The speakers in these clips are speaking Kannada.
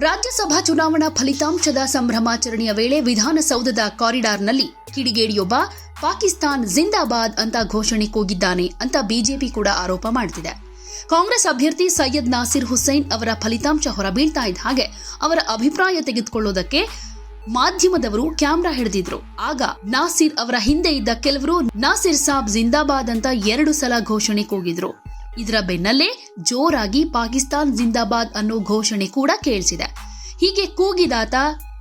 ರಾಜ್ಯಸಭಾ ಚುನಾವಣಾ ಫಲಿತಾಂಶದ ಸಂಭ್ರಮಾಚರಣೆಯ ವೇಳೆ ವಿಧಾನಸೌಧದ ಕಾರಿಡಾರ್ನಲ್ಲಿ ಕಿಡಿಗೇಡಿಯೊಬ್ಬ ಪಾಕಿಸ್ತಾನ್ ಜಿಂದಾಬಾದ್ ಅಂತ ಘೋಷಣೆ ಕೂಗಿದ್ದಾನೆ ಅಂತ ಬಿಜೆಪಿ ಕೂಡ ಆರೋಪ ಮಾಡುತ್ತಿದೆ ಕಾಂಗ್ರೆಸ್ ಅಭ್ಯರ್ಥಿ ಸೈಯದ್ ನಾಸಿರ್ ಹುಸೈನ್ ಅವರ ಫಲಿತಾಂಶ ಹೊರಬೀಳ್ತಾ ಇದ್ದ ಹಾಗೆ ಅವರ ಅಭಿಪ್ರಾಯ ತೆಗೆದುಕೊಳ್ಳೋದಕ್ಕೆ ಮಾಧ್ಯಮದವರು ಕ್ಯಾಮ್ರಾ ಹಿಡಿದಿದ್ರು. ಆಗ ನಾಸಿರ್ ಅವರ ಹಿಂದೆ ಇದ್ದ ಕೆಲವರು ನಾಸಿರ್ ಸಾಬ್ ಜಿಂದಾಬಾದ್ ಅಂತ ಎರಡು ಸಲ ಘೋಷಣೆ ಕೂಗಿದ್ರು. ಇದರ ಬೆನ್ನಲ್ಲೇ ಜೋರಾಗಿ ಪಾಕಿಸ್ತಾನ್ ಜಿಂದಾಬಾದ್ ಅನ್ನೋ ಘೋಷಣೆ ಕೂಡ ಕೇಳಿಸಿದೆ. ಹೀಗೆ ಕೂಗಿದಾತ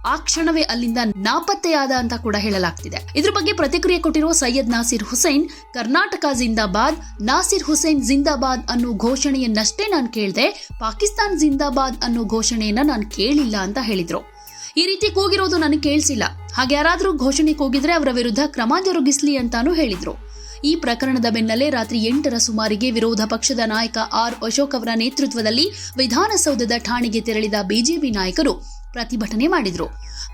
ಆ ಕ್ಷಣವೇ ಅಲ್ಲಿಂದ ನಾಪತ್ತೆಯಾದ ಅಂತ ಕೂಡ ಹೇಳಲಾಗ್ತಿದೆ. ಇದ್ರ ಬಗ್ಗೆ ಪ್ರತಿಕ್ರಿಯೆ ಕೊಟ್ಟಿರುವ ಸೈಯದ್ ನಾಸಿರ್ ಹುಸೈನ್, ಕರ್ನಾಟಕ ಜಿಂದಾಬಾದ್, ನಾಸಿರ್ ಹುಸೈನ್ ಜಿಂದಾಬಾದ್ ಅನ್ನೋ ಘೋಷಣೆಯನ್ನಷ್ಟೇ ನಾನು ಕೇಳಿದೆ, ಪಾಕಿಸ್ತಾನ್ ಜಿಂದಾಬಾದ್ ಅನ್ನೋ ಘೋಷಣೆಯನ್ನ ನಾನು ಕೇಳಿಲ್ಲ ಅಂತ ಹೇಳಿದ್ರು. ಈ ರೀತಿ ಕೂಗಿರೋದು ನನಗೆ ಕೇಳಿಸಿಲ್ಲ. ಹಾಗೆ ಯಾರಾದರೂ ಘೋಷಣೆ ಕೂಗಿದ್ರೆ ಅವರ ವಿರುದ್ಧ ಕ್ರಮ ಜರುಗಿಸಲಿ ಅಂತಾನೂ ಹೇಳಿದ್ರು. ಈ ಪ್ರಕರಣದ ಬೆನ್ನಲ್ಲೇ ರಾತ್ರಿ ಎಂಟರ ಸುಮಾರಿಗೆ ವಿರೋಧ ಪಕ್ಷದ ನಾಯಕ ಆರ್ ಅಶೋಕ್ ಅವರ ನೇತೃತ್ವದಲ್ಲಿ ವಿಧಾನಸೌಧದ ಠಾಣೆಗೆ ತೆರಳಿದ ಬಿಜೆಪಿ ನಾಯಕರು ಪ್ರತಿಭಟನೆ ಮಾಡಿದ್ರು.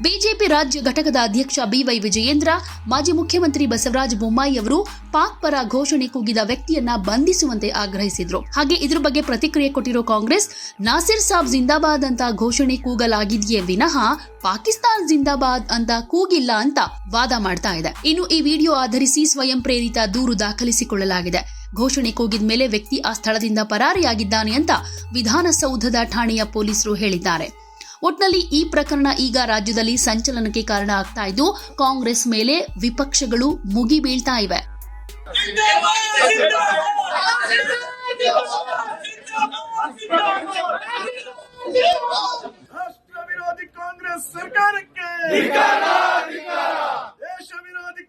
ಬಿಜೆಪಿ ರಾಜ್ಯ ಘಟಕದ ಅಧ್ಯಕ್ಷ ಬಿವೈ ವಿಜಯೇಂದ್ರ, ಮಾಜಿ ಮುಖ್ಯಮಂತ್ರಿ ಬಸವರಾಜ ಬೊಮ್ಮಾಯಿ ಅವರು ಪಾಕ್ ಪರ ಘೋಷಣೆ ಕೂಗಿದ ವ್ಯಕ್ತಿಯನ್ನ ಬಂಧಿಸುವಂತೆ ಆಗ್ರಹಿಸಿದ್ರು. ಹಾಗೆ ಇದ್ರ ಬಗ್ಗೆ ಪ್ರತಿಕ್ರಿಯೆ ಕೊಟ್ಟಿರೋ ಕಾಂಗ್ರೆಸ್, ನಾಸಿರ್ ಸಾಬ್ ಜಿಂದಾಬಾದ್ ಅಂತ ಘೋಷಣೆ ಕೂಗಲಾಗಿದೆಯೇ ವಿನಃ ಪಾಕಿಸ್ತಾನ್ ಜಿಂದಾಬಾದ್ ಅಂತ ಕೂಗಿಲ್ಲ ಅಂತ ವಾದ ಮಾಡ್ತಾ ಇದೆ. ಇನ್ನು ಈ ವಿಡಿಯೋ ಆಧರಿಸಿ ಸ್ವಯಂ ಪ್ರೇರಿತ ದೂರು ದಾಖಲಿಸಿಕೊಳ್ಳಲಾಗಿದೆ. ಘೋಷಣೆ ಕೂಗಿದ ಮೇಲೆ ವ್ಯಕ್ತಿ ಆ ಸ್ಥಳದಿಂದ ಪರಾರಿಯಾಗಿದ್ದಾನೆ ಅಂತ ವಿಧಾನಸೌಧದ ಠಾಣೆಯ ಪೊಲೀಸರು ಹೇಳಿದ್ದಾರೆ. ಒಟ್ನಲ್ಲಿ ಈ ಪ್ರಕರಣ ಈಗ ರಾಜ್ಯದಲ್ಲಿ ಸಂಚಲನಕ್ಕೆ ಕಾರಣ ಆಗ್ತಾ ಇದ್ದು, ಕಾಂಗ್ರೆಸ್ ಮೇಲೆ ವಿಪಕ್ಷಗಳು ಮುಗಿ ಬೀಳ್ತಾ ಇವೆ. ಕಾಂಗ್ರೆಸ್ ಸರ್ಕಾರಕ್ಕೆ!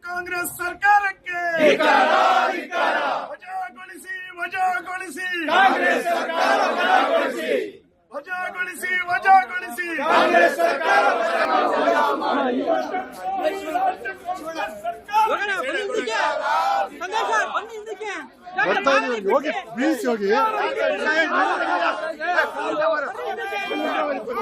ಕಾಂಗ್ರೆಸ್ ಸರ್ಕಾರಕ್ಕೆ! ವಜಾಗೊಳಿಸಿ ವಜಾಗೊಳಿಸಿ! ವಜಾಗೊಳಿಸಿ ವಜಾಗೊಳಿಸಿ! ಹೋಗಿ ಪ್ಲೀಸ್ ಹೋಗಿ